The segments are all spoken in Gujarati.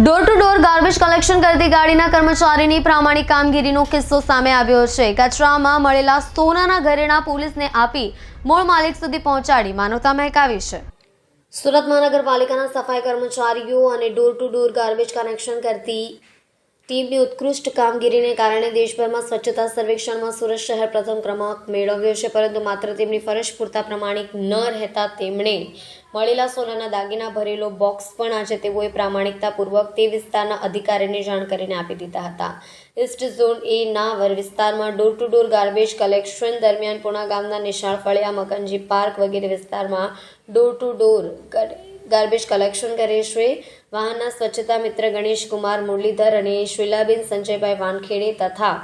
Door to door garbage collection કરતી ગાડીના કર્મચારીની પ્રામાણિક કામગીરીનો કિસ્સો સામે આવ્યો છે. કચરામાં મળેલા સોનાના ઘરેણા પોલીસને આપી મૂળ માલિક સુધી પહોંચાડી માનવતા મહેકાવી છે. સુરત મહાનગરપાલિકાના સફાઈ કર્મચારીઓ અને door to door garbage connection કરતી ટીમની ઉત્કૃષ્ટ કામગીરીને કારણે દેશભરમાં સ્વચ્છતા સર્વેક્ષણમાં સુરત શહેર પ્રથમ ક્રમાંક મેળવ્યો છે, પરંતુ માત્ર તેમની ફરજ પૂરતા પ્રમાણિક ન રહેતા તેમણે મળેલા સોનાના દાગીના ભરેલો બોક્સ પણ આજે તેઓએ પ્રામાણિકતાપૂર્વક તે વિસ્તારના અધિકારીને જાણ કરીને આપી દીધા હતા. ઇસ્ટ ઝોન એ ના વર વિસ્તારમાં door to door garbage collection દરમિયાન પુણા ગામના નિશાળ ફળિયા મકનજી પાર્ક વગેરે વિસ્તારમાં door to door garbage collection કરે છે. વાહનના સ્વચ્છતા મિત્ર ગણેશ કુમાર મુરલીધર અને શ્રીલાબેન સંજયભાઈ વાનખેડે તથા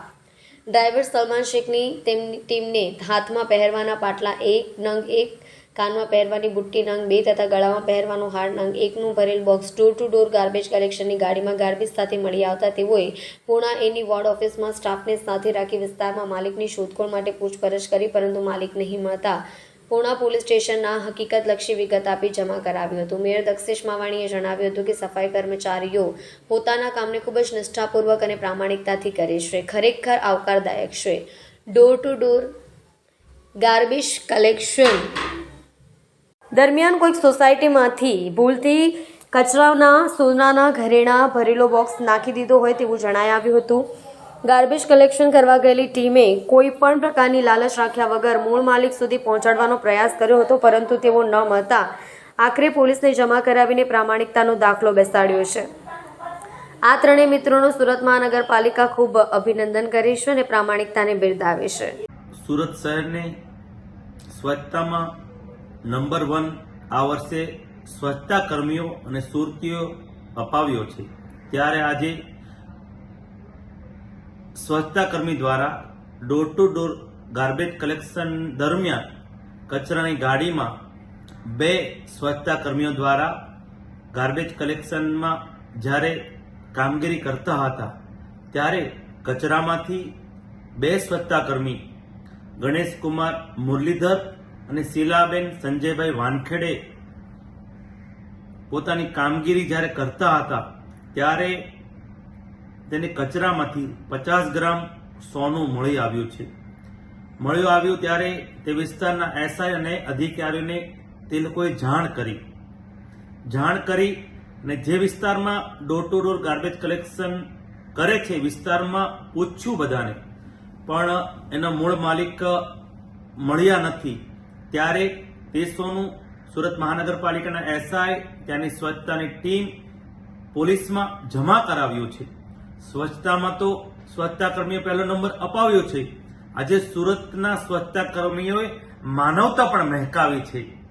ડ્રાઈવર સલમાન શેખની તેમની ટીમને હાથમાં પહેરવાના પાટલા એક, નંગ એક, કાનમાં પહેરવાની બુટ્ટી નંગ બે તથા ગળામાં પહેરવાનું હાર નંગ એકનું ભરેલ box door to door garbage કલેક્શનની ગાડીમાં ગાર્બેજ સાથે મળી આવતા તેઓએ પૂણા એની વોર્ડ ઓફિસમાં સ્ટાફને સાથે રાખી વિસ્તારમાં માલિકની શોધખોળ માટે પૂછપરછ કરી, પરંતુ માલિક નહીં મળતા પૂણા પોલીસ સ્ટેશનના હકીકતલક્ષી વિગત આપી જમા કરાવ્યું હતું. મેયર દક્ષેશ માવાણીએ જણાવ્યું હતું કે સફાઈ કર્મચારીઓ પોતાના કામને ખૂબ જ નિષ્ઠાપૂર્વક અને પ્રામાણિકતાથી કરે છે. ખરેખર આવકારદાયક છે. Door to door garbage collection દરમિયાન કોઈક સોસાયટીમાંથી ભૂલથી કચરાના, સોનાના, ઘરેણા ભરેલો બોક્સ નાખી દીધો હોય તેવું જણાઈ આવ્યું હતું. ગાર્બેજ કલેક્શન કરવા ગયેલી ટીમે કોઈ પણ પ્રકારની લાલચ રાખ્યા વગર મૂળ માલિક સુધી પહોંચાડવાનો પ્રયાસ કર્યો હતો, પરંતુ તેઓ ન મળતા આખરે પોલીસને જમા કરાવીને પ્રામાણિકતાનો દાખલો બેસાડ્યો છે. આ ત્રણેય મિત્રોનો સુરત મહાનગરપાલિકા ખૂબ અભિનંદન કરે છે અને પ્રામાણિકતાને બિરદાવે છે. સુરત શહેરને સ્વચ્છતામાં નંબર વન આ વર્ષે સ્વચ્છતા કર્મીઓ અને સુરતીઓ અપાવ્યો છે. ત્યારે આજે સ્વચ્છતા કર્મી દ્વારા door to door garbage collection દરમિયાન કચરાની ગાડીમાં બે સ્વચ્છતા કર્મીઓ દ્વારા ગાર્બેજ કલેક્શનમાં જ્યારે કામગીરી કરતા હતા, ત્યારે કચરામાંથી બે સ્વચ્છતા કર્મી ગણેશ કુમાર મુરલીધર અને શીલાબેન સંજયભાઈ વાનખેડે પોતાની કામગીરી જ્યારે કરતા હતા, ત્યારે તેને કચરામાંથી પચાસ ગ્રામ સોનું મળી આવ્યું છે. મળ્યું આવ્યું ત્યારે તે વિસ્તારના એસઆઈ અને અધિકારીઓને તે લોકોએ જાણ કરી. જાણ કરી અને જે વિસ્તારમાં door to door garbage collection કરે છે વિસ્તારમાં પૂછ્યું બધાને, પણ એના મૂળ માલિક મળ્યા નથી. ત્યારે તે સોનું સુરત મહાનગરપાલિકાના એસઆઈ, ત્યાંની સ્વચ્છતાની ટીમ પોલીસમાં જમા કરાવ્યું છે. સ્વચ્છતામાં તો સ્વચ્છતા કર્મીઓ પહેલો નંબર અપાવ્યો છે. આજે સુરતના સ્વચ્છતા કર્મીઓએ માનવતા પણ મહેકાવી છે.